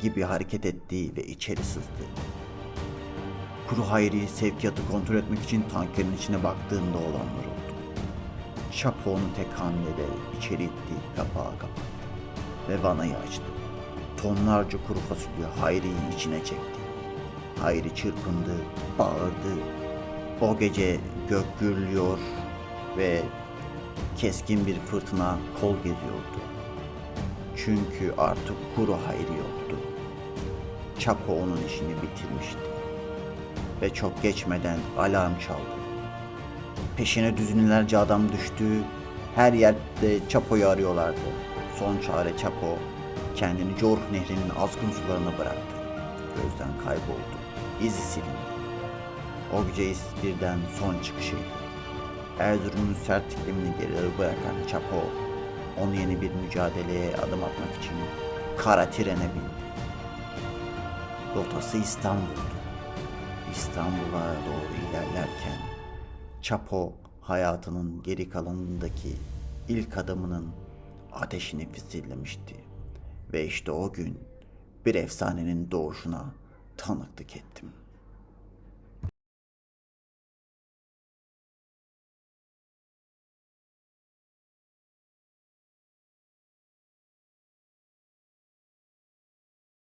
gibi hareket etti ve içeri sızdı. Kuru Hayri sevkiyatı kontrol etmek için tankerin içine baktığında olanlar oldu. Chapo onu tek hamlede içeri itti, kapağı kapattı ve vanayı açtı. Tonlarca kuru fasulye Hayri'yi içine çekti. Hayri çırpındı, bağırdı. O gece gök gürlüyor ve keskin bir fırtına kol geziyordu. Çünkü artık kuru Hayri yoktu. Chapo onun işini bitirmişti. Ve çok geçmeden alarm çaldı. Peşine düzinlerce adam düştü. Her yerde Chapo'yu arıyorlardı. Son çare Chapo kendini Jorh Nehri'nin azgın sularına bıraktı. Gözden kayboldu. İzi silindi. O gece birden son çıkışıydı. Erzurum'un sert iklimini geride bırakan Chapo, onu yeni bir mücadeleye adım atmak için kara trene bindi. Rotası İstanbul'du. İstanbul'a doğru ilerlerken Chapo hayatının geri kalanındaki ilk adımının ateşini fizillemişti. Ve işte o gün bir efsanenin doğuşuna tanıklık ettim.''